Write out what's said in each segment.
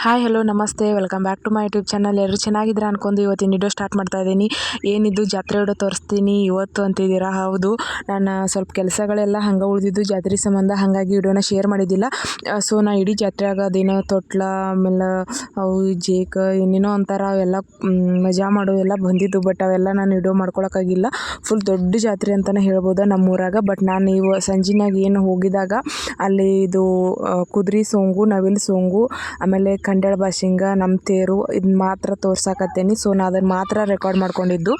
Hi hello ನಮಸ್ತೆ. Welcome back to my YouTube channel ಎಲ್ಲರೂ ಚೆನ್ನಾಗಿದ್ದೀರಾ ಅನ್ಕೊಂಡು ಇವತ್ತಿನ ವಿಡಿಯೋ ಸ್ಟಾರ್ಟ್ ಮಾಡ್ತಾ ಇದ್ದೀನಿ. ಏನಿದ್ದು? ಜಾತ್ರೆ ವಿಡಿಯೋ ತೋರಿಸ್ತೀನಿ. ಇವತ್ತು ಅಂತಿದ್ದೀರಾ? ಹೌದು. ನಾನು ಸ್ವಲ್ಪ ಕೆಲಸಗಳೆಲ್ಲ ಹಂಗೆ ಉಳಿದಿದ್ದು, ಜಾತ್ರೆ ಸಂಬಂಧ ಹಾಗಾಗಿ ವಿಡಿಯೋನ ಶೇರ್ ಮಾಡಿದ್ದಿಲ್ಲ. ಸೊ ನಾ ಇಡೀ ಜಾತ್ರೆ ಆಗೋದೇನೋ ತೊಟ್ಲ, ಆಮೇಲೆ, ಅವು, ಜೇಕ, ಏನೇನೋ ಅಂತಾರೆ ಅವೆಲ್ಲ ಮಜಾ ಮಾಡೋ ಎಲ್ಲ ಬಂದಿದ್ದು ಬಟ್ ಅವೆಲ್ಲ ನಾನು ವಿಡಿಯೋ ಮಾಡ್ಕೊಳಕ್ಕಾಗಿಲ್ಲ. ಫುಲ್ ದೊಡ್ಡ ಜಾತ್ರೆ ಅಂತಲೇ ಹೇಳ್ಬೋದು ನಮ್ಮೂರಾಗ ಬಟ್ ನಾನು ಇವ ಸಂಜಿನಾಗ ಏನು ಹೋಗಿದಾಗ, ಅಲ್ಲಿ ಇದು ಕುದುರೆ ಸೋಂಗು, ನವಿಲು ಸೋಂಗು, ಆಮೇಲೆ ಕಂಡ್ಯಾಳ ಬಾಸಿಂಗ ನಮ್ಮ ತೇರು ಇದನ್ನ ಮಾತ್ರ ತೋರ್ಸಾಕತ್ತೇನಿ. ಸೊ ನಾ ಅದನ್ನು ಮಾತ್ರ ರೆಕಾರ್ಡ್ ಮಾಡ್ಕೊಂಡಿದ್ದು.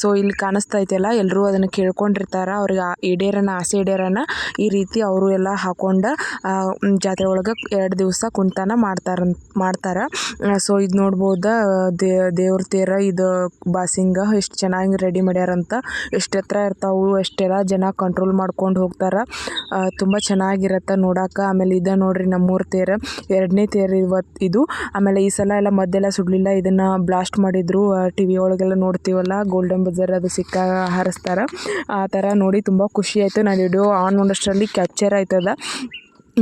ಸೊ ಇಲ್ಲಿ ಕಾಣಿಸ್ತಾ ಐತೆಲ್ಲ ಎಲ್ಲರೂ ಅದನ್ನು ಕೇಳ್ಕೊಂಡಿರ್ತಾರೆ. ಅವ್ರಿಗೆ ಈಡೇರನ, ಆಸೆ ಈಡೇರನ ಈ ರೀತಿ ಅವರು ಎಲ್ಲ ಹಾಕೊಂಡು ಜಾತ್ರೆ ಒಳಗೆ ಎರಡು ದಿವಸ ಕುಂತಾನ ಮಾಡ್ತಾರ, ಮಾಡ್ತಾರೆ. ಸೊ ಇದು ನೋಡ್ಬೋದು ದೇವ್ರ ತೇರ ಇದು ಬಾಸಿಂಗ ಎಷ್ಟು ಚೆನ್ನಾಗಿ ರೆಡಿ ಮಾಡ್ಯಾರಂತ ಎಷ್ಟು ಎತ್ತರ ಇರ್ತಾವು, ಎಷ್ಟೆಲ್ಲ ಜನ ಕಂಟ್ರೋಲ್ ಮಾಡ್ಕೊಂಡು ಹೋಗ್ತಾರೆ. ತುಂಬ ಚೆನ್ನಾಗಿರತ್ತೆ ನೋಡಕ್ಕೆ ಆಮೇಲೆ ಇದೆ ನೋಡ್ರಿ ನಮ್ಮೂರ ತೇರು. ಎರಡನೇ ತೇರು ಇವತ್ತು ಇದು. ಆಮೇಲೆ ಈ ಸಲ ಎಲ್ಲ ಮದ್ದೆಲ್ಲ ಸುಡಲಿಲ್ಲ, ಇದನ್ನು ಬ್ಲಾಸ್ಟ್ ಮಾಡಿದ್ರು ಟಿ ವಿ ಒಳಗೆಲ್ಲ ನೋಡ್ತೀವಲ್ಲ ಗೋಲ್ಡನ್ ಬಜಾರ್ ಅದು ಸಿಕ್ಕ ಹಾರಿಸ್ತಾರೆ. ಆ ಥರ ನೋಡಿ ತುಂಬ ಖುಷಿ ಆಯಿತು. ನಾನು ವಿಡಿಯೋ ಆನ್ ಮಾಡೋಷ್ಟರಲ್ಲಿ ಕ್ಯಾಪ್ಚರ್ ಆಯ್ತದ.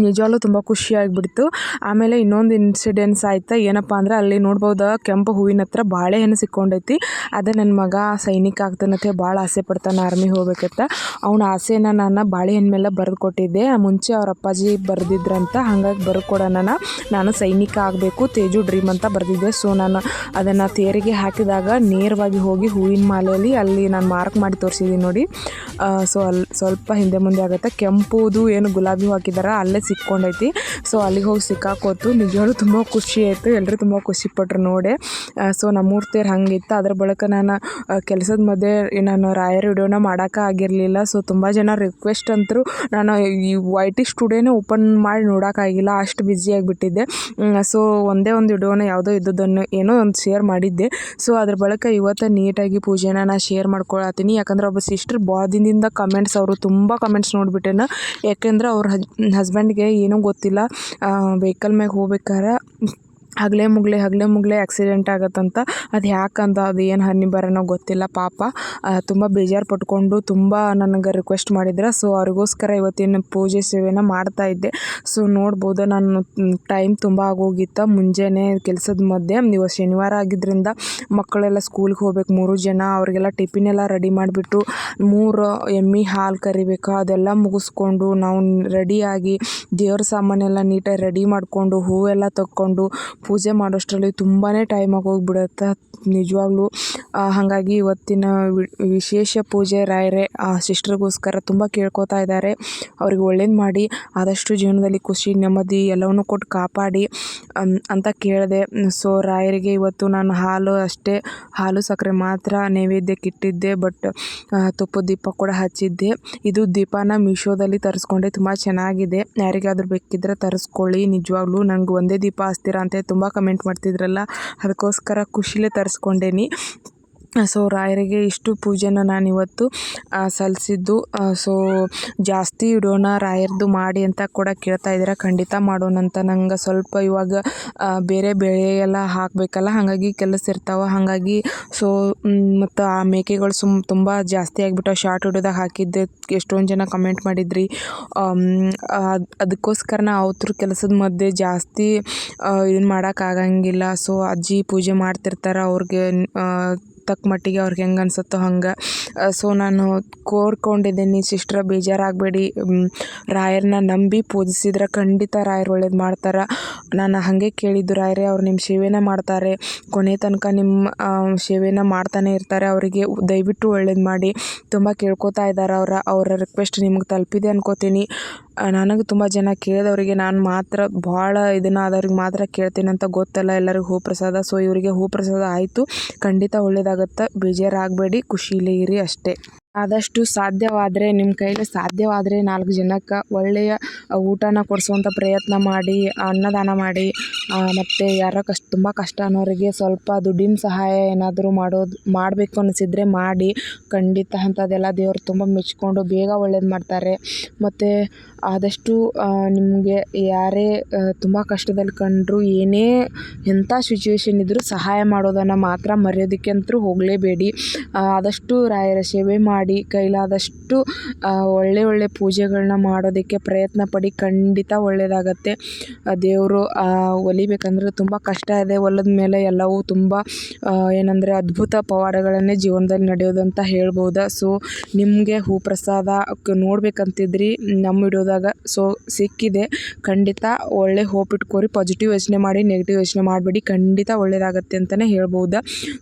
ನಿಜವಾಗ್ಲೂ ತುಂಬ ಖುಷಿಯಾಗಿ ಬಿಡ್ತು ಆಮೇಲೆ ಇನ್ನೊಂದು ಇನ್ಸಿಡೆನ್ಸ್ ಆಯ್ತು, ಏನಪ್ಪ ಅಂದ್ರೆ ಅಲ್ಲಿ ನೋಡ್ಬೋದು, ಕೆಂಪು ಹೂವಿನ ಹತ್ರ ಬಾಳೆಹಣ್ಣು ಸಿಕ್ಕೊಂಡೈತಿ. ಅದೇ ನನ್ನ ಮಗ ಸೈನಿಕ ಆಗ್ತಾನಂತೆ ಭಾಳ ಆಸೆ ಪಡ್ತಾನೆ ಆರ್ಮಿ ಹೋಗ್ಬೇಕಂತ. ಅವನ ಆಸೆನ ನಾನು ಬಾಳೆಹಣ್ಣು ಮೇಲೆ ಬರೆದು ಕೊಟ್ಟಿದ್ದೆ. ಮುಂಚೆ ಅವ್ರ ಅಪ್ಪಾಜಿ ಬರೆದಿದ್ರಂತ, ಹಾಗಾಗಿ ಬರ್ಕೊಡೋಣ ಕೊಡೋಣ ನಾನು ಸೈನಿಕ ಆಗಬೇಕು, ತೇಜು ಡ್ರೀಮ್ ಅಂತ ಬರೆದಿದ್ದೆ. ಸೊ ನಾನು ಅದನ್ನು ತೇರಿಗೆ ಹಾಕಿದಾಗ ನೇರವಾಗಿ ಹೋಗಿ ಹೂವಿನ ಮಾಲೆಯಲ್ಲಿ ಅಲ್ಲಿ ನಾನು ಮಾರ್ಕ್ ಮಾಡಿ ತೋರಿಸಿದ್ದೀನಿ ನೋಡಿ. ಸೊ ಅಲ್ಲಿ ಸ್ವಲ್ಪ ಹಿಂದೆ ಮುಂದೆ ಆಗುತ್ತೆ. ಕೆಂಪುದು ಏನು ಗುಲಾಬಿ ಹಾಕಿದಾರ, ಅಲ್ಲೇ ಸಿಕ್ಕೊಂಡೈತಿ. ಸೊ ಅಲ್ಲಿಗೆ ಹೋಗಿ ಸಿಕ್ಕಾಕೋತು ನಿಜವಾಗ್ಲೂ ತುಂಬ ಖುಷಿ ಆಯಿತು. ಎಲ್ಲರೂ ತುಂಬ ಖುಷಿ ಪಟ್ರು ನೋಡಿ. ಸೊ ನಮ್ಮ ತೇರು ಹಂಗಿತ್ತು. ಅದ್ರ ಬಳಿಕ ನಾನು ಕೆಲಸದ ಮಧ್ಯೆ ನಾನು ರಾಯರ ವಿಡಿಯೋನ ಮಾಡೋಕೆ ಆಗಿರಲಿಲ್ಲ. ಸೊ ತುಂಬ ಜನ ರಿಕ್ವೆಸ್ಟ್ ಅಂತರೂ ನಾನು ಈ ವೈ ಟಿ ಸ್ಟುಡಿಯೋನೇ ಓಪನ್ ಮಾಡಿ ನೋಡೋಕ್ಕಾಗಿಲ್ಲ ಅಷ್ಟು ಬ್ಯುಸಿ ಆಗಿಬಿಟ್ಟಿದ್ದೆ. ಸೊ ಒಂದೇ ಒಂದು ವಿಡಿಯೋನ ಯಾವುದೋ ಇದ್ದದನ್ನು ಏನೋ ಒಂದು ಶೇರ್ ಮಾಡಿದ್ದೆ. ಸೊ ಅದ್ರ ಬಳಿಕ ಇವತ್ತು ನೀಟಾಗಿ ಪೂಜೆನ ನಾನು ಶೇರ್ ಮಾಡ್ಕೊಳತ್ತೀನಿ. ಯಾಕಂದ್ರೆ ಒಬ್ಬ ಸಿಸ್ಟರ್ ಭಾಳ ದಿನದಿಂದ ಕಮೆಂಟ್ಸ್ ಅವರು ತುಂಬ ಕಮೆಂಟ್ಸ್ ನೋಡಿಬಿಟ್ಟೇನ. ಯಾಕೆಂದ್ರೆ ಅವ್ರ ಹಸ್ಬೆಂಡ್ಗೆ ಏನೂ ಗೊತ್ತಿಲ್ಲ. ವೆಹಿಕಲ್ ಮ್ಯಾಗ ಹೋಗ್ಬೇಕಾರೆ ಹಗಲೇ ಮುಗ್ಲೆ ಹಗಲೇ ಮುಗ್ಲೆ ಆಕ್ಸಿಡೆಂಟ್ ಆಗತ್ತಂತ. ಅದು ಯಾಕಂತ ಅದು ಏನು ಹನಿ ಬರೋನೋ ಗೊತ್ತಿಲ್ಲ, ಪಾಪ. ತುಂಬ ಬೇಜಾರು ಪಟ್ಕೊಂಡು ತುಂಬ ನನಗೆ ರಿಕ್ವೆಸ್ಟ್ ಮಾಡಿದ್ರೆ. ಸೊ ಅವ್ರಿಗೋಸ್ಕರ ಇವತ್ತಿನ ಪೂಜೆ ಸೇವೆನ ಮಾಡ್ತಾ ಇದ್ದೆ. ಸೊ ನೋಡ್ಬೋದು, ನಾನು ಟೈಮ್ ತುಂಬ ಆಗೋಗಿತ್ತು. ಮುಂಜಾನೆ ಕೆಲಸದ ಮಧ್ಯೆ ನೀವು ಶನಿವಾರ ಆಗಿದ್ದರಿಂದ ಮಕ್ಕಳೆಲ್ಲ ಸ್ಕೂಲ್ಗೆ ಹೋಗ್ಬೇಕು. ಮೂರು ಜನ, ಅವ್ರಿಗೆಲ್ಲ ಟಿಫಿನ್ ಎಲ್ಲ ರೆಡಿ ಮಾಡಿಬಿಟ್ಟು ಮೂರು ಎಮ್ಮೆ ಹಾಲು ಕರಿಬೇಕು. ಅದೆಲ್ಲ ಮುಗಿಸ್ಕೊಂಡು ನಾವು ರೆಡಿಯಾಗಿ ದೇವ್ರ ಸಾಮಾನೆಲ್ಲ ನೀಟಾಗಿ ರೆಡಿ ಮಾಡಿಕೊಂಡು ಹೂವೆಲ್ಲ ತಕ್ಕೊಂಡು ಪೂಜೆ ಮಾಡೋಷ್ಟರಲ್ಲಿ ತುಂಬಾ ಟೈಮ್ ಆಗೋಗ್ಬಿಡುತ್ತೆ. ನಿಜವಾಗ್ಲೂ ಹಾಗಾಗಿ ಇವತ್ತಿನ ವಿಶೇಷ ಪೂಜೆ ರಾಯರೇ, ಆ, ಸಿಸ್ಟರ್ಗೋಸ್ಕರ ತುಂಬ ಕೇಳ್ಕೊತಾ ಇದ್ದಾರೆ. ಅವ್ರಿಗೆ ಒಳ್ಳೇದು ಮಾಡಿ, ಆದಷ್ಟು ಜೀವನದಲ್ಲಿ ಖುಷಿ, ನೆಮ್ಮದಿ ಎಲ್ಲವನ್ನೂ ಕೊಟ್ಟು ಕಾಪಾಡಿ ಅಂತ ಕೇಳಿದೆ. ಸೊ ರಾಯರಿಗೆ ಇವತ್ತು ನಾನು ಹಾಲು ಅಷ್ಟೇ, ಹಾಲು ಸಕ್ಕರೆ ಮಾತ್ರ ನೈವೇದ್ಯಕ್ಕೆ ಇಟ್ಟಿದ್ದೆ ಬಟ್ ತುಪ್ಪದ ದೀಪ ಕೂಡ ಹಚ್ಚಿದ್ದೆ. ಇದು ದೀಪನ ಮೀಶೋದಲ್ಲಿ ತರಿಸ್ಕೊಂಡೆ, ತುಂಬ ಚೆನ್ನಾಗಿದೆ. ಯಾರಿಗಾದ್ರೂ ಬೇಕಿದ್ರೆ ತರಿಸ್ಕೊಳ್ಳಿ, ನಿಜವಾಗ್ಲೂ ನಂಗೆ ಒಂದೇ ದೀಪ ಹಚ್ತೀರಾ ಅಂತ ತುಂಬ ಕಮೆಂಟ್ ಮಾಡ್ತಿದ್ರಲ್ಲ. ಅದಕ್ಕೋಸ್ಕರ ಖುಷಿಲೇ ತರಿಸ್ಕೊಂಡೇನಿ. ಸೊ ರಾಯರಿಗೆ ಇಷ್ಟು ಪೂಜೆನ ನಾನು ಇವತ್ತು ಸಲ್ಲಿಸಿದ್ದು ಸೊ ಜಾಸ್ತಿ ಇಡೋಣ, ರಾಯರದು ಮಾಡಿ ಅಂತ ಕೂಡ ಕೇಳ್ತಾ ಇದ್ದೀರ. ಖಂಡಿತ ಮಾಡೋಣ ಅಂತ. ನಂಗೆ ಸ್ವಲ್ಪ ಇವಾಗ ಬೇರೆ ಬೆಳೆ ಎಲ್ಲ ಹಾಕಬೇಕಲ್ಲ. ಹಾಗಾಗಿ ಕೆಲಸ ಇರ್ತಾವೆ. ಹಾಗಾಗಿ ಸೊ ಮತ್ತು ಆ ಮೇಕೆಗಳು ಸುಮ್ ತುಂಬ ಜಾಸ್ತಿ ಆಗಿಬಿಟ್ಟು ಶಾರ್ಟ್ ಹಿಡಿದಾಗ ಹಾಕಿದ್ದೆ. ಎಷ್ಟೊಂದು ಜನ ಕಮೆಂಟ್ ಮಾಡಿದ್ರಿ. ಅದಕ್ಕೋಸ್ಕರ ನಾ ಅವ್ರ ಕೆಲಸದ ಮಧ್ಯೆ ಜಾಸ್ತಿ ಇದನ್ನು ಮಾಡೋಕ್ಕಾಗಂಗಿಲ್ಲ ಸೊ ಅಜ್ಜಿ ಪೂಜೆ ಮಾಡ್ತಿರ್ತಾರೆ. ಅವ್ರಿಗೆ ತಕ್ಕ ಮಟ್ಟಿಗೆ ಅವ್ರಿಗೆ ಹೆಂಗೆ ಅನ್ಸುತ್ತೋ ಹಂಗೆ. ಸೊ ನಾನು ಕೋರ್ಕೊಂಡಿದ್ದೀನಿ, ಸಿಸ್ಟ್ರ ಬೇಜಾರಾಗಬೇಡಿ. ರಾಯರನ್ನ ನಂಬಿ ಪೂಜಿಸಿದ್ರೆ ಖಂಡಿತ ರಾಯರು ಒಳ್ಳೇದು ಮಾಡ್ತಾರೆ. ನಾನು ಹಾಗೆ ಕೇಳಿದ್ದು, ರಾಯರೇ ಅವ್ರು ನಿಮ್ಮ ಸೇವೆನ ಮಾಡ್ತಾರೆ. ಕೊನೆ ತನಕ ನಿಮ್ಮ ಸೇವೆನ ಮಾಡ್ತಾನೆ ಇರ್ತಾರೆ. ಅವರಿಗೆ ದಯವಿಟ್ಟು ಒಳ್ಳೇದು ಮಾಡಿ. ತುಂಬ ಕೇಳ್ಕೊತಾ ಇದ್ದಾರೆ ಅವರ ಅವರ ರಿಕ್ವೆಸ್ಟ್ ನಿಮ್ಗೆ ತಲುಪಿದೆ ಅನ್ಕೋತೀನಿ. ನನಗೆ ತುಂಬ ಜನ ಕೇಳಿದವರಿಗೆ ನಾನು ಮಾತ್ರ ಭಾಳ ಇದನ್ನು ಆದವ್ರಿಗೆ ಮಾತ್ರ ಕೇಳ್ತೀನಿ ಅಂತ ಗೊತ್ತಲ್ಲ, ಎಲ್ಲರಿಗೂ ಹೂ ಪ್ರಸಾದ ಸೊ ಇವರಿಗೆ ಹೂ ಪ್ರಸಾದ ಆಯಿತು. ಖಂಡಿತ ಒಳ್ಳೇದಾಗತ್ತೆ. ಬೇಜಾರಾಗಬೇಡಿ. ಖುಷಿಲೇ ಇರಿ ಅಷ್ಟೇ. ಆದಷ್ಟು ಸಾಧ್ಯವಾದರೆ ನಿಮ್ಮ ಕೈಲಿ ಸಾಧ್ಯವಾದರೆ ನಾಲ್ಕು ಜನಕ್ಕೆ ಒಳ್ಳೆಯ ಊಟನ ಕೊಡಿಸುವಂಥ ಪ್ರಯತ್ನ ಮಾಡಿ, ಅನ್ನದಾನ ಮಾಡಿ ಮತ್ತು ಯಾರೋ ಕಷ್ಟ, ತುಂಬ ಕಷ್ಟ ಅನ್ನೋರಿಗೆ ಸ್ವಲ್ಪ ದುಡ್ಡಿನ ಸಹಾಯ ಏನಾದರೂ ಮಾಡೋದು, ಮಾಡಬೇಕು ಅನಿಸಿದರೆ ಮಾಡಿ. ಖಂಡಿತ ಅಂಥದ್ದೆಲ್ಲ ದೇವ್ರು ತುಂಬ ಮೆಚ್ಕೊಂಡು ಬೇಗ ಒಳ್ಳೇದು ಮಾಡ್ತಾರೆ. ಮತ್ತು ಆದಷ್ಟು ನಿಮಗೆ ಯಾರೇ ತುಂಬ ಕಷ್ಟದಲ್ಲಿ ಕಂಡರೂ ಏನೇ ಎಂಥ ಸಿಚುವೇಶನ್ ಇದ್ದರೂ ಸಹಾಯ ಮಾಡೋದನ್ನು ಮಾತ್ರ ಮರೆಯೋದಕ್ಕಂತೂ ಹೋಗಲೇಬೇಡಿ. ಆದಷ್ಟು ರಾಯರ ಸೇವೆ ಮಾಡಿ, ಕೈಲಾದಷ್ಟು ಒಳ್ಳೆ ಒಳ್ಳೆ ಪೂಜೆಗಳನ್ನ ಮಾಡೋದಕ್ಕೆ ಪ್ರಯತ್ನ ಪಡಿ, ಖಂಡಿತ ಒಳ್ಳೆಯದಾಗತ್ತೆ ದೇವರು ಕಲಿಬೇಕಂದ್ರೆ ತುಂಬ ಕಷ್ಟ ಇದೆ. ಹೊಲದ ಮೇಲೆ ಎಲ್ಲವೂ ತುಂಬ ಏನಂದರೆ ಅದ್ಭುತ ಪವಾಡಗಳನ್ನೇ ಜೀವನದಲ್ಲಿ ನಡೆಯೋದಂತ ಹೇಳ್ಬೋದು. ಸೊ ನಿಮಗೆ ಹೂ ಪ್ರಸಾದ ನೋಡ್ಬೇಕಂತಿದ್ರಿ, ನಮ್ಮ ವಿಡಿಯೋದಾಗ ಸೊ, ಸಿಕ್ಕಿದೆ. ಖಂಡಿತ ಒಳ್ಳೆ ಹೋಪ್ ಇಟ್ಕೋರಿ. ಪಾಸಿಟಿವ್ ಯೋಚನೆ ಮಾಡಿ ನೆಗೆಟಿವ್ ಯೋಚನೆ ಮಾಡಬೇಡಿ. ಖಂಡಿತ ಒಳ್ಳೆಯದಾಗತ್ತೆ ಅಂತಲೇ ಹೇಳ್ಬೋದು.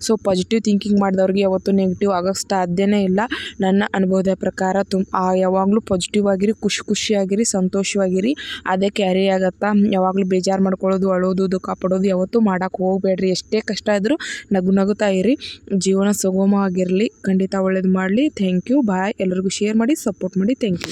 ಸೊ ಪಾಸಿಟಿವ್ ಥಿಂಕಿಂಗ್ ಮಾಡಿದವ್ರಿಗೆ ಯಾವತ್ತೂ ನೆಗೆಟಿವ್ ಆಗೋಕ್ಕೆ ಸಾಧ್ಯನೇ ಇಲ್ಲ. ನನ್ನ ಅನುಭವದ ಪ್ರಕಾರ ತುಮ್ ಯಾವಾಗಲೂ ಪಾಸಿಟಿವ್ ಆಗಿರಿ, ಖುಷಿ ಖುಷಿಯಾಗಿರಿ, ಸಂತೋಷವಾಗಿರಿ. ಅದೇ ಕ್ಯಾರಿ ಆಗತ್ತಾ? ಯಾವಾಗಲೂ ಬೇಜಾರು ಮಾಡ್ಕೊಳ್ಳೋದು ಅಳೋದು ದುಃಖ ಪಡೋದು ಯಾವತ್ತೂ ಮಾಡೋಕೆ ಹೋಗಬೇಡ್ರಿ. ಎಷ್ಟೇ ಕಷ್ಟ ಇದ್ದರೂ ನಗು ನಗುತ್ತಾ ಇರಿ. ಜೀವನ ಸುಗಮವಾಗಿರಲಿ. ಖಂಡಿತ ಒಳ್ಳೇದು ಮಾಡಲಿ. ಥ್ಯಾಂಕ್ ಯು ಬಾಯ್ ಎಲ್ಲರಿಗೂ ಶೇರ್ ಮಾಡಿ ಸಪೋರ್ಟ್ ಮಾಡಿ. Thank you